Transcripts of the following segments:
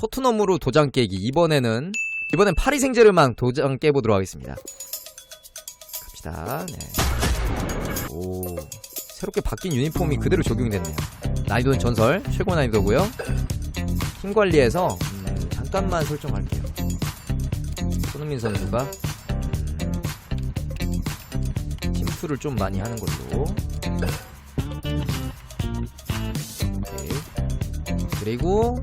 토트넘으로 도장 깨기 이번에는 이번엔 파리 생제르맹 도장 깨보도록 하겠습니다. 갑시다. 네. 오 새롭게 바뀐 유니폼이 그대로 적용됐네요. 난이도는 전설 최고 난이도고요. 팀 관리에서 음, 잠깐만 설정할게요. 손흥민 선수가 음, 팀투를 좀 많이 하는 걸로. 오케이. 그리고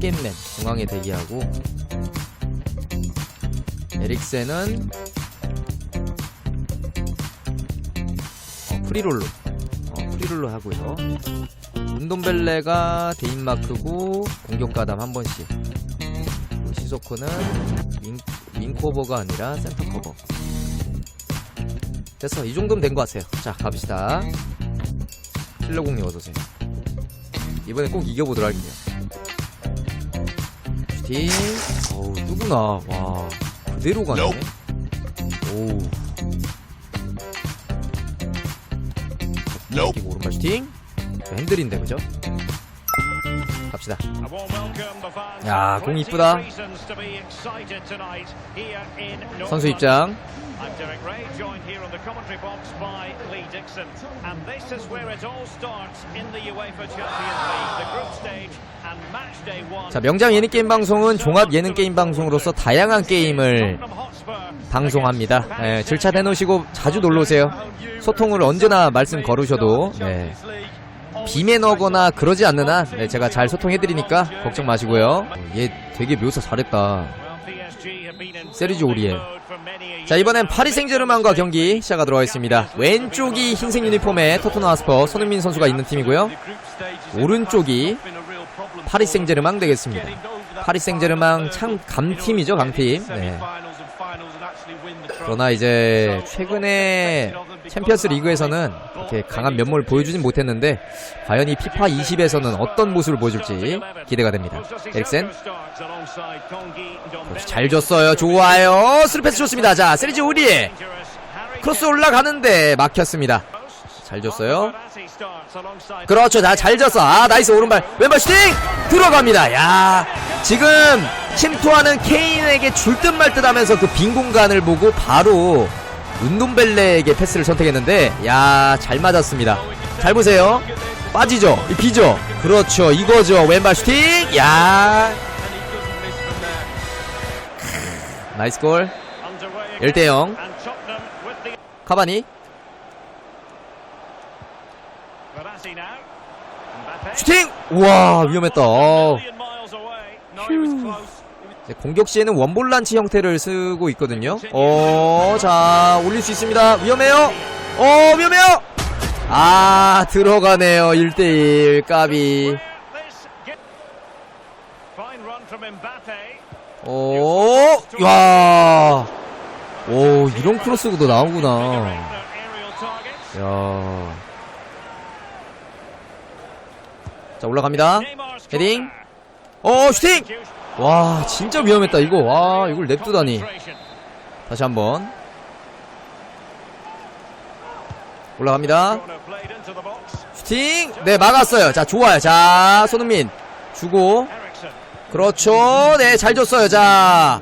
파겟맨 중앙에 대기하고. 에릭센은 어, 프리롤로 어, 프리롤로 하고요. 운동벨레가 데인마크고 공격 가담 한 번씩. 시소코는 윙, 윙커버가 아니라 센터 커버. 됐어 이 정도면 된 것 같아요. 자 갑시다. 킬러공님 어서오세요. 이번에 꼭 이겨보도록 할게요 슈팅 어우 누구나 와 그대로 가네. 오우. 킥 오른발 슈팅. 저 핸들인데 그죠? 갑시다 야, 공 이쁘다. 선수 입장 I'm Derek Ray, joined here on the commentary box by Lee Dixon. And this is where it all starts in the UEFA Champions League, the group stage and match day one. 자 명장 예능 게임 방송은 종합 예능 게임 방송으로서 다양한 게임을 방송합니다. 예, 절차 대놓으시고 자주 놀러 오세요. 소통을 언제나 말씀 걸으셔도 네, 비매너거나 그러지 않는 한 네, 제가 잘 소통해드리니까 걱정 마시고요. 어, 얘 되게 묘사 잘했다. 세르지 오리에. 자 이번엔 파리 생제르맹과 경기 시작하도록 하겠습니다. 왼쪽이 흰색 유니폼에 토트넘 하스퍼 손흥민 선수가 있는 팀이고요. 오른쪽이 파리 생제르맹 되겠습니다. 파리 생제르맹 참 강팀이죠 강팀. 네. 그러나 이제 최근에 챔피언스 리그에서는 이렇게 강한 면모를 보여주진 못했는데 과연 이 피파 20에서는 어떤 모습을 보여줄지 기대가 됩니다. 에릭센 잘 줬어요. 좋아요. 스루패스 좋습니다. 자, 세리지 우리 크로스 올라가는데 막혔습니다. 잘 줬어요. 그렇죠. 자, 잘 줬어. 아, 나이스 오른발. 왼발 슈팅 들어갑니다. 야, 지금 침투하는 케인에게 줄 듯 말 듯 하면서 그 빈 공간을 보고 바로 운동벨레에게 패스를 선택했는데 야, 잘 맞았습니다. 잘 보세요. 빠지죠. 이 비죠. 그렇죠. 이거죠. 왼발 슈팅. 야. 나이스 골. 1대 0. 카바니 슈팅! 우와 위험했다. 어. 공격 시에는 원볼 란치 형태를 쓰고 있거든요. 어, 자 올릴 수 있습니다. 위험해요. 어, 위험해요. 아 들어가네요. 1대1 까비. 오, 야, 오 이런 크로스도 나오구나. 야, 자 올라갑니다. 헤딩. 어 슈팅. 와 진짜 위험했다 이거. 와 이걸 냅두다니. 다시 한번 올라갑니다. 슈팅. 네 막았어요. 자 좋아요. 자 손흥민 주고 그렇죠. 네, 잘 줬어요. 자.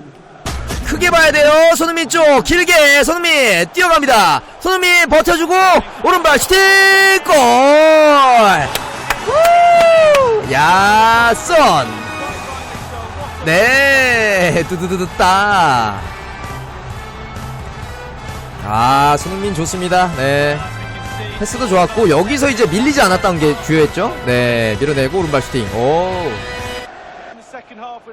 크게 봐야 돼요. 손흥민 쪽. 길게. 손흥민. 뛰어갑니다. 손흥민 버텨주고. 오른발 슈팅! 골! 우! 야, 썬. 네. 두두두두따. 아, 손흥민 좋습니다. 네. 패스도 좋았고, 여기서 이제 밀리지 않았다는 게 주요했죠? 네. 밀어내고 오른발 슈팅. 오.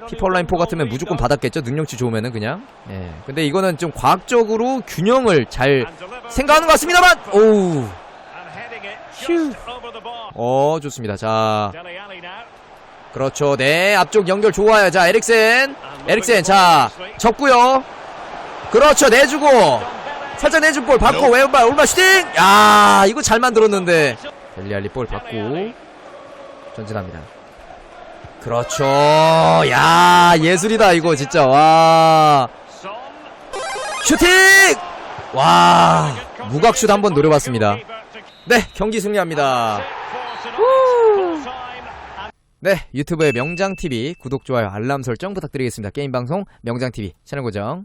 피퍼라인 4 같으면 무조건 받았겠죠 능력치 좋으면은 그냥 예 근데 이거는 좀 과학적으로 균형을 잘 생각하는 것 같습니다만 오우 어 좋습니다 자 그렇죠 네 앞쪽 연결 좋아요 자 에릭센 에릭센 자 접고요 그렇죠 내주고 살짝 내준 볼 받고 왼발 오른발 슈팅 야 이거 잘 만들었는데 델리알리 볼 받고 전진합니다 그렇죠. 야, 예술이다, 이거, 진짜. 와. 슈팅! 와. 무각슛 한번 노려봤습니다. 네, 경기 승리합니다. 네, 유튜브의 명장TV 구독, 좋아요, 알람 설정 부탁드리겠습니다. 게임방송 명장TV 채널 고정